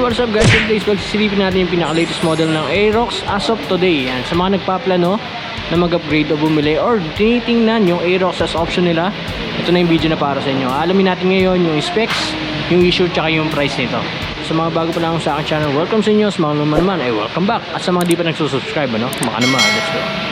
What's up guys? In today's vlog, sisilipin natin yung pinaka-latest model ng Aerox as of today. Yan, sa mga nagpaplano na mag-upgrade o bumili or tinitingnan yung Aerox as option nila, ito na yung video na para sa inyo. Alamin natin ngayon yung specs, yung issue, tsaka yung price nito. Sa mga bago pa lang sa aking channel, welcome sa inyo. Sa mga naman naman, ay welcome back. At sa mga di pa nagsusubscribe, ano? Maka naman, let's go.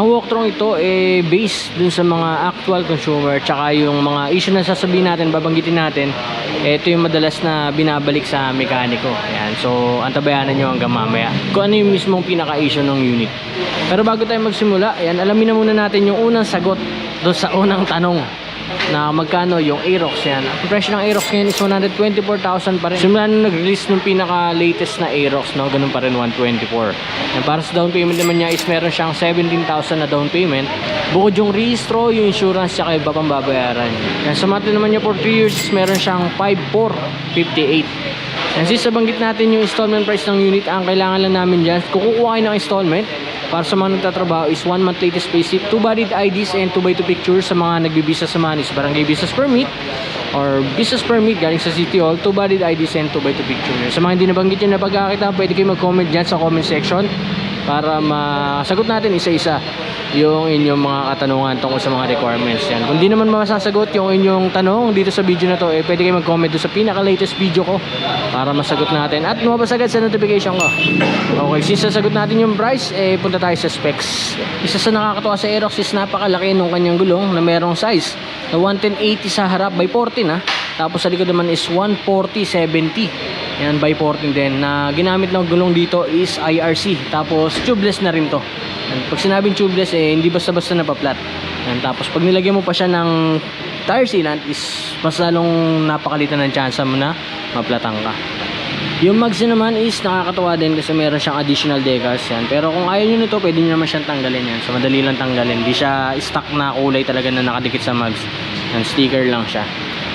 Ang walkthrough ito eh based dun sa mga actual consumer tsaka yung mga issue na sasabihin natin, babanggitin natin, ito yung madalas na binabalik sa mekaniko. Yan, so antabayanan nyo hanggang mamaya. Kung ano yung mismong pinaka-issue ng unit. Pero bago tayo magsimula, yan, alamin na muna natin yung unang sagot doon sa unang tanong na magkano yung Aerox yan. Ang presyo ng Aerox ngayon is 124,000 pa rin. Simula nung nag-release nung pinaka-latest na Aerox, no, ganun pa rin 124. Yan, para sa down payment naman niya is meron siyang 17,000 na down payment. Bukod yung registro, yung insurance, tsaka iba pang babayaran. Yan, sa monthly naman niya for 3 years, meron siyang 5,458. Yan, since nabanggit natin yung installment price ng unit, ang kailangan lang namin dyan, kung kukuha kayo ng installment, para sa mga nagtatrabaho is 1 month latest payslip, 2 valid IDs and 2x2 pictures sa mga nagbibisa sa Manis Barangay Business Permit or business permit galing sa City Hall, 2 valid IDs and 2x2 pictures. Sa mga hindi nabanggit yun na pagkakita, pwede kayo mag-comment dyan sa comment section para masagot natin isa-isa yung inyong mga katanungan tungkol sa mga requirements yan. Kung di naman masasagot yung inyong tanong dito sa video na to, eh, pwede kayo mag-comment sa pinaka-latest video ko para masagot natin at lumabas agad sa notification ko. Okay, since sasagot natin yung price, eh, punta tayo sa specs. Isa sa nakakatawa sa Aerox is napakalaki nung kanyang gulong na merong size na 11080 sa harap by 14 ha. Tapos sa likod naman is 14070. Yan by 14 din. Na ginamit ng gulong dito is IRC. Tapos tubeless na rin to. Yan. Pag sinabing tubeless eh hindi basta-basta napaplat. Yan. Tapos pag nilagyan mo pa siya ng tire sealant is mas lalong napakalitan ng chance mo na maplatan ka. Yung mags naman is nakakatawa din kasi meron siyang additional decals yan. Pero kung ayaw nyo nito, pwede nyo naman siyang tanggalin yan. So madali lang tanggalin. Hindi siya stock na kulay talaga na nakadikit sa mags. Yan, sticker lang siya.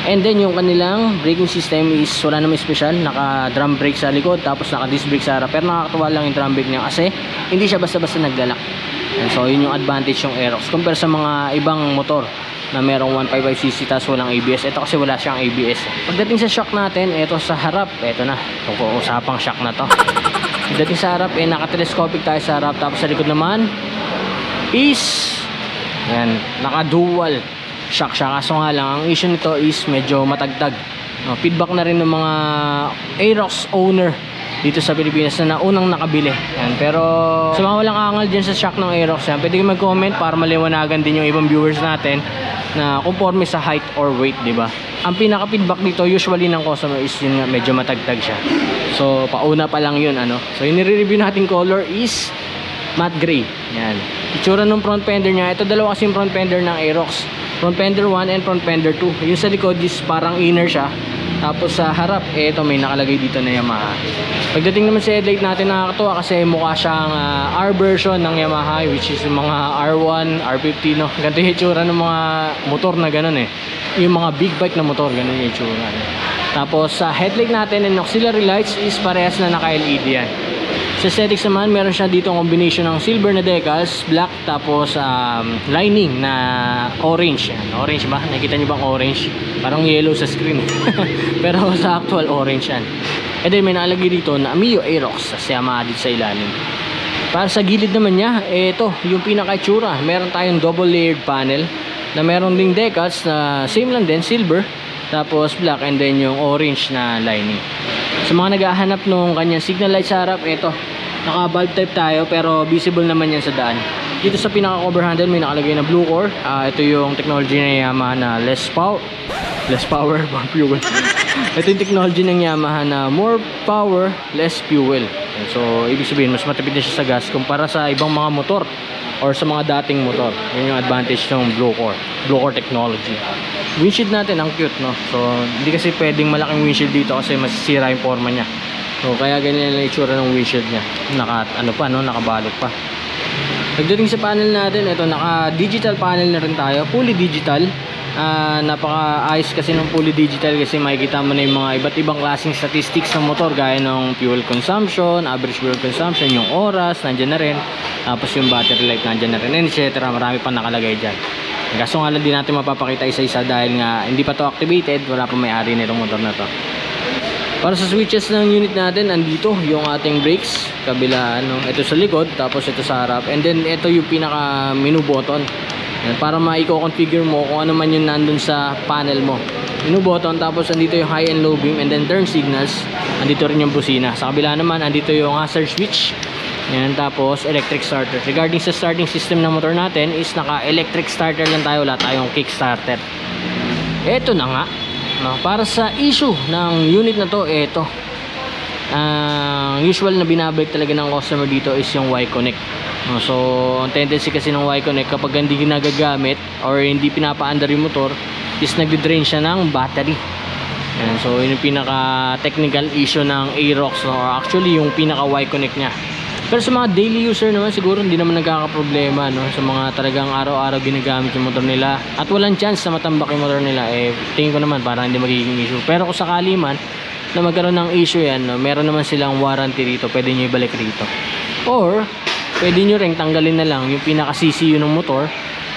And then yung kanilang braking system is wala namang special. Naka drum brake sa likod tapos naka disc brake sa harap. Pero nakakatawa lang yung drum brake niya kasi hindi siya basta-basta naglalak. And so yun yung advantage yung Aerox compare sa mga ibang motor na merong 155cc tapos walang ABS. Ito kasi wala siyang ABS. Pagdating sa shock natin, ito sa harap, ito na. Itong usapang shock na to. Pagdating sa harap, eh, naka-telescopic tayo sa harap. Tapos sa likod naman is yan, naka-dual shock siya. Kaso nga lang, ang issue nito is medyo matagtag. No, feedback na rin ng mga Aerox owner dito sa Pilipinas na naunang nakabili. Yan. Pero sa mga walang angal dyan sa shock ng Aerox, yan, pwede mag-comment para maliwanagan din yung ibang viewers natin na conforme sa height or weight, di ba? Ang pinaka-feedback dito usually ng customer is yun nga, medyo matagtag siya. So, pauna pa lang yun, ano. So, yung nire-review natin color is matte gray. Yan. Itsura ng front fender niya. Ito dalawa kasi yung front fender ng Aerox. Front fender 1 and front fender 2. Yung sa likod is parang inner siya. Tapos sa harap, eh, ito may nakalagay dito na Yamaha. Pagdating naman sa headlight natin nakakatuwa kasi mukha siyang ah, R version ng Yamaha which is yung mga R1, R50 no. Ganito yung itsura ng mga motor na ganun eh. Yung mga big bike na motor, ganun yung itsura. Tapos sa headlight natin and auxiliary lights is parehas na naka-LED yan. Sa aesthetics naman, meron siya dito ang combination ng silver na decals, black, tapos um, lining na orange. Yan. Orange ba? Nakita niyo bang orange? Parang yellow sa screen. Pero sa actual orange yan. And then may nalagay dito na Mio Aerox sa Yamaha dito sa ilalim. Para sa gilid naman niya, ito, yung pinaka-itsura. Meron tayong double layered panel na meron ding decals na same lang din, silver, tapos black and then yung orange na lining. Sa mga naghahanap nung kanyang signal light sa harap, ito, naka bulb type tayo pero visible naman yan sa daan. Dito sa pinaka cover handle may nakalagay na blue core. Ah, ito yung technology ng Yamaha na less power, less power, more fuel. ito yung technology ng Yamaha na more power, less fuel. So, ibig sabihin, mas matipid na siya sa gas kumpara sa ibang mga motor or sa mga dating motor. Yun yung advantage ng Blue Core. Blue Core technology. Windshield natin, ang cute, no? So, hindi kasi pwedeng malaking windshield dito kasi masisira yung forma niya. So, kaya ganyan lang itsura ng windshield niya. Naka, ano pa, no? Nakabalot pa. Pagdating sa panel natin, ito, naka-digital panel na rin tayo. Fully digital. Ah, napaka-ayos kasi ng fully digital kasi makikita mo na yung mga iba't ibang klaseng statistics ng motor gaya ng fuel consumption, average fuel consumption, yung oras, nandyan na rin. Tapos yung battery life nandyan na rin, etc. Marami pang nakalagay dyan. Kaso nga lang di natin mapapakita isa-isa dahil nga hindi pa to activated, wala pa may-ari nitong motor na to. Para sa switches ng unit natin, andito yung ating brakes, kabila ano, ito sa likod, tapos ito sa harap. And then ito yung pinaka menu button. Yan, para ma-configure mo kung ano man yung nandun sa panel mo. Menu button, tapos andito yung high and low beam and then turn signals. Andito rin yung busina. Sa kabila naman, andito yung hazard switch. Yan, tapos electric starter. Regarding sa starting system ng motor natin is naka-electric starter lang tayo, wala tayong kick starter. Ito na nga. No, para sa issue ng unit na to, ito. Ang usual na binabalik talaga ng customer dito is yung Y-Connect. No, so, ang tendency kasi ng Y-Connect kapag hindi ginagagamit or hindi pinapaandar yung motor is nagdi-drain siya ng battery. Yan, so, yun yung pinaka-technical issue ng Aerox. No? Or actually, yung pinaka-Y-Connect niya. Pero sa mga daily user naman, siguro hindi naman nagkakaproblema. No? Sa mga talagang araw-araw ginagamit yung motor nila. At walang chance na matambak yung motor nila. Eh, tingin ko naman parang hindi magiging issue. Pero kung sakali man, na magkaroon ng issue yan, no? meron naman silang warranty rito. Pwede nyo ibalik rito. Or, pwede nyo ring tanggalin na lang yung pinaka-CCU ng motor.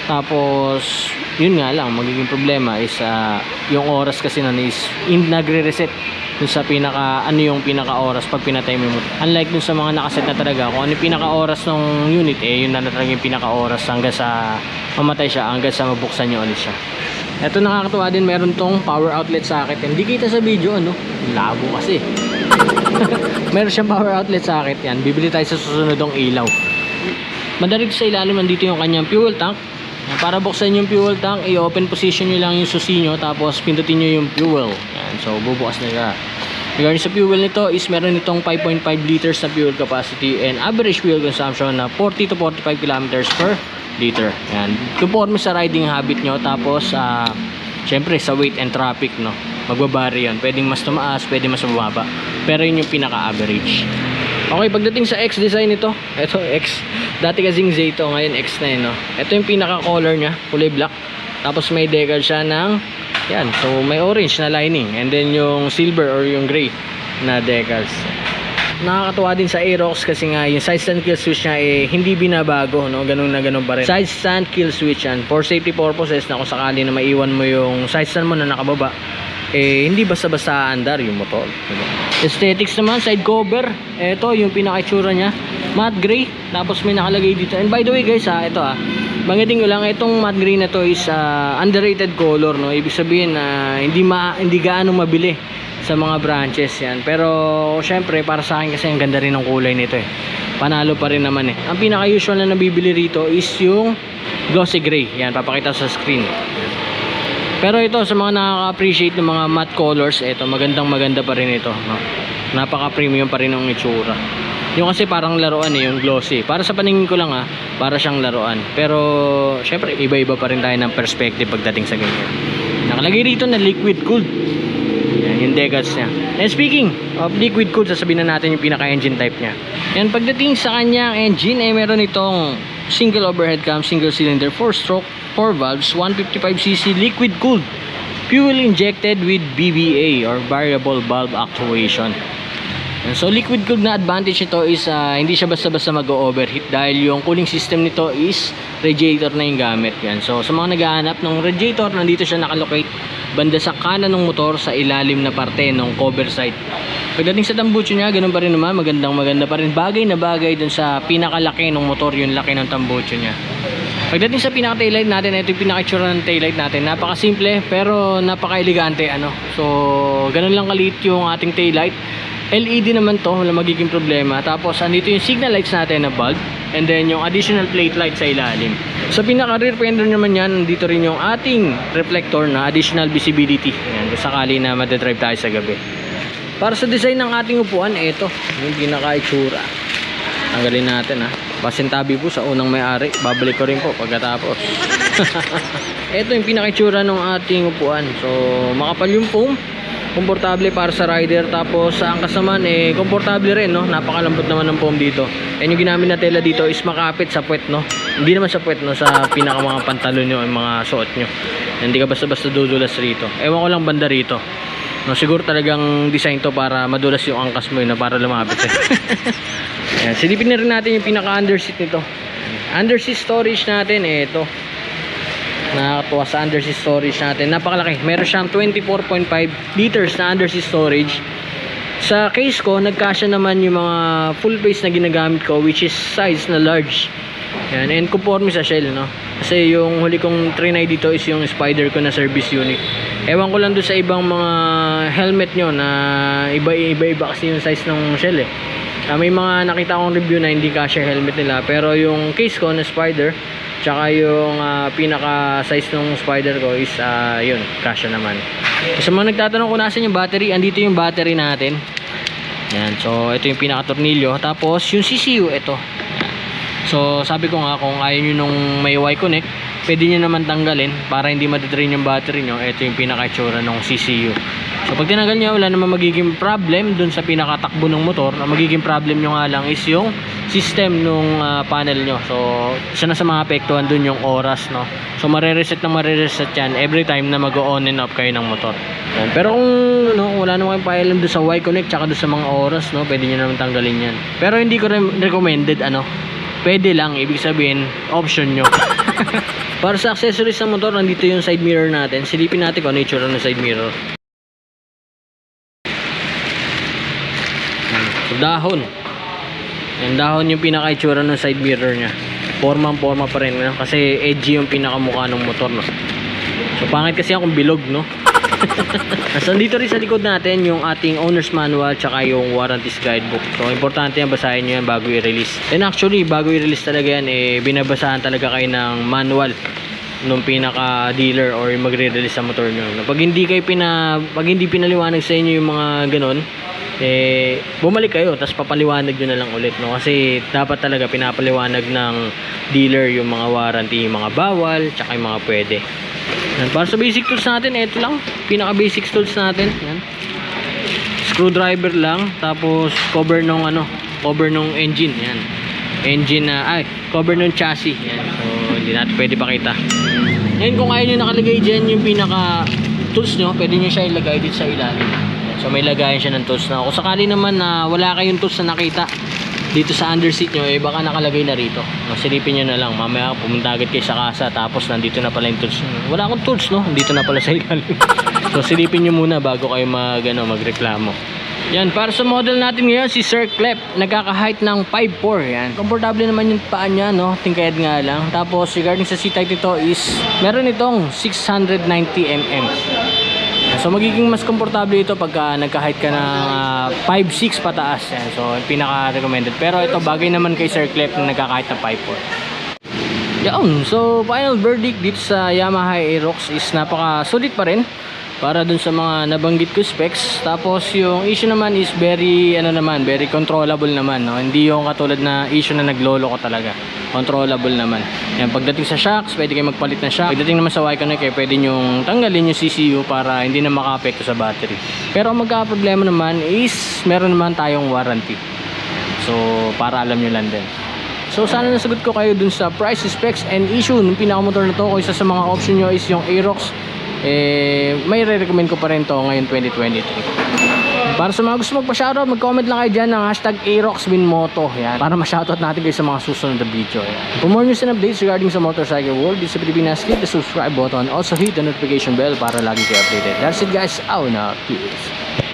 Tapos, yun nga lang, magiging problema is ah, yung oras kasi nun is nagre-reset dun sa pinaka, ano yung pinaka oras pag pinatay mo yung. Unlike dun sa mga nakaset na talaga, kung ano yung pinaka oras ng unit, eh yun na talaga yung pinaka oras hanggang sa mamatay siya, hanggang sa mabuksan nyo ulit siya. Ito nakakatuwa din, meron tong power outlet socket. Hindi kita sa video, ano? Labo kasi. meron siyang power outlet socket yan. Bibili tayo sa susunodong ilaw. Madalig sa ilalim nandito yung kanyang fuel tank. Para buksan yung fuel tank, i-open position nyo lang yung susi nyo tapos pindutin nyo yung fuel. So bubukas na siya. Regarding sa fuel nito is meron itong 5.5 liters na fuel capacity and average fuel consumption na 40 to 45 kilometers per liter. Yan. Conforme sa riding habit nyo tapos ah syempre sa weight and traffic no. Magbabari yun. Pwedeng mas tumaas, pwedeng mas mababa. Pero yun yung pinaka-average. Okay, pagdating sa X design nito, ito X. Dati kasing Z ito, ngayon X na yun, no? Ito yung pinaka-color niya, kulay black. Tapos may decal siya ng, yan, so may orange na lining. And then yung silver or yung gray na decals. Nakakatuwa din sa Aerox kasi nga yung side stand kill switch niya eh hindi binabago, no? Ganun na ganun pa rin. Side stand kill switch yan. For safety purposes na kung sakali na maiwan mo yung side stand mo na nakababa, eh hindi basta-basta andar yung motor. Diba? Aesthetics naman, side cover. Ito yung pinaka-itsura niya. Matte gray. Tapos may nakalagay dito. And by the way guys ha, ito ha. Bangitin ko lang, itong matte gray na to is ah, underrated color. No? Ibig sabihin na hindi, ma hindi gaano mabili sa mga branches yan. Pero syempre para sa akin kasi ang ganda rin ng kulay nito eh. Panalo pa rin naman eh. Ang pinaka-usual na nabibili rito is yung glossy gray. Yan, papakita sa screen. Pero ito sa mga nakaka-appreciate ng mga matte colors, ito magandang maganda pa rin ito. No? Napaka-premium pa rin ng itsura. Yung kasi parang laruan eh, yung glossy. Para sa paningin ko lang ah, para siyang laruan. Pero syempre iba-iba pa rin tayo ng perspective pagdating sa ganyan. Nakalagay rito na liquid cooled. Yan, yung decals niya. And speaking of liquid cooled, sasabihin na natin yung pinaka-engine type niya. Yan, pagdating sa kanyang engine, eh meron itong single overhead cam, single cylinder, 4-stroke, 4 valves, 155cc liquid cooled. Fuel injected with BBA or variable valve actuation. So liquid cooled na advantage nito is ah, hindi siya basta-basta mag-overheat dahil yung cooling system nito is radiator na yung gamit yan. So sa mga naghahanap ng radiator, nandito siya nakalocate banda sa kanan ng motor sa ilalim na parte ng cover side. Pagdating sa tambucho niya, ganun pa rin naman, magandang maganda pa rin. Bagay na bagay dun sa pinakalaki ng motor, yung laki ng tambucho niya. Pagdating sa pinaka taillight natin, ito yung pinaka-itsura ng taillight natin. Napaka-simple pero napaka-elegante ano. So, ganun lang kaliit yung ating taillight. LED naman to, wala magiging problema. Tapos andito yung signal lights natin na bulb and then yung additional plate light sa ilalim. Sa pinaka rear fender naman yan, dito rin yung ating reflector na additional visibility. Yan, sakali na madadrive tayo sa gabi. Para sa design ng ating upuan, ito, yung pinaka-itsura. Tanggalin natin ha. Pasintabi po sa unang may-ari. Babalik ko rin po pagkatapos. ito yung pinaka-itsura ng ating upuan. So, makapal yung foam komportable para sa rider tapos sa angkas naman eh komportable rin no napakalambot naman ng foam dito and yung ginamit na tela dito is makapit sa puwet no hindi naman sa puwet no sa pinaka mga pantalon nyo yung mga suot nyo Hindi ka basta-basta dudulas rito. Ewan ko lang banda rito. No, siguro talagang design to para madulas yung angkas mo yun na para lumapit eh. Ayan, silipin na rin natin yung pinaka-underseat nito. Underseat storage natin, eh, ito. Nakakatuwa sa underseat storage natin. Napakalaki. Meron siyang 24.5 liters na underseat storage. Sa case ko, nagkasya naman yung mga full face na ginagamit ko which is size na large. Yan, and conforme sa shell, no? Kasi yung huli kong trinay dito is yung spider ko na service unit. Ewan ko lang doon sa ibang mga helmet nyo na iba-iba kasi yung size ng shell eh. Ah, may mga nakita akong review na hindi kasya helmet nila pero yung case ko na spider tsaka yung ah, pinaka size ng spider ko is ah, yun, kasya naman. Sa mga nagtatanong kung nasan yung battery, andito yung battery natin. Yan, so ito yung pinaka tornilyo. Tapos yung CCU, ito. So sabi ko nga kung ayaw nyo nung may Y-connect, pwede nyo naman tanggalin para hindi matidrain yung battery nyo. Ito yung pinaka-itsura ng CCU. So pag tinanggal nyo, wala naman magiging problem dun sa pinakatakbo ng motor. Ang magiging problem nyo nga lang is yung system nung ah, panel nyo. So isa na sa mga apektuhan dun yung oras. no So marereset na marereset yan every time na mag-on and off kayo ng motor. Pero kung no, wala naman kayong pakialam doon sa Y-Connect tsaka doon sa mga oras, no, pwede nyo naman tanggalin yan. Pero hindi ko rin recommended, ano, pwede lang, ibig sabihin, option nyo. Para sa accessories ng motor, nandito yung side mirror natin. Silipin natin kung ano yung ng side mirror. Dahon. Yung dahon yung pinaka-itsura ng side mirror niya. Forma-forma pa rin. No? Kasi edgy yung pinakamukha ng motor. No? So pangit kasi akong bilog, no? So dito rin sa likod natin yung ating owner's manual tsaka yung warranties guidebook. So importante yan basahin nyo yan bago i-release. And actually bago i-release talaga yan eh binabasahan talaga kayo ng manual nung pinaka dealer or magre-release sa motor nyo. Pag hindi kayo pina pag hindi pinaliwanag sa inyo yung mga ganun, eh bumalik kayo tapos papaliwanag nyo na lang ulit no kasi dapat talaga pinapaliwanag ng dealer yung mga warranty, yung mga bawal, tsaka yung mga pwede. Yan. Para sa basic tools natin, ito lang. Pinaka basic tools natin. Yan. Screwdriver lang. Tapos cover nung ano, cover nung engine. Yan. Engine na, ay, cover nung chassis. Yan. So, hindi natin pwede pakita. Ngayon, kung ayaw nyo nakalagay dyan yung pinaka tools nyo, pwede nyo siya ilagay dito sa ilalim. So, may lagayan siya ng tools na. Kung sakali naman na wala kayong tools na nakita, dito sa underseat nyo, eh baka nakalagay na rito. No, silipin nyo na lang. Mamaya pumunta agad kayo sa kasa tapos nandito na pala yung tools. Wala akong tools, no? Dito na pala sa ilalim. so silipin nyo muna bago kayo mag, ano, magreklamo. Yan, para sa model natin ngayon, si Sir Clep, nagkaka-height ng 5'4", yan. Komportable naman yung paa niya, no? Tingkayad nga lang. Tapos, regarding sa seat height nito is, meron itong 690mm. So magiging mas komportable ito pagka nagka-height ka ng ah, 5'6 pataas. Yan. So pinaka-recommended. Pero ito bagay naman kay Sir Clep na nagka-height ng 5'4. Yan. So final verdict dito sa Yamaha Aerox is napaka-sulit pa rin para dun sa mga nabanggit ko specs. Tapos yung issue naman is very ano naman, very controllable naman, no. Hindi yung katulad na issue na naglolo ko talaga. Controllable naman. Yan pagdating sa shocks, pwede kayo magpalit ng shock. Pagdating naman sa Y-Connect, eh, pwede nyong tanggalin yung CCU para hindi na maka-apekto sa battery. Pero ang magka-problema naman is meron naman tayong warranty. So, para alam nyo lang din. So, sana nasagot ko kayo dun sa price, specs, and issue ng pinakamotor na to. Kung isa sa mga option nyo is yung Aerox, eh, may re-recommend ko pa rin to ngayon 2023. Para sa mga gusto magpa-shoutout, mag-comment lang kayo dyan ng hashtag AeroxWinMoto. Yan. Para ma-shoutout natin kayo sa mga susunod na video. Yan. For more news and updates regarding sa motorcycle world, dito sa Pilipinas, hit the subscribe button. Also hit the notification bell para lagi kayo updated. That's it guys. Out na. Peace.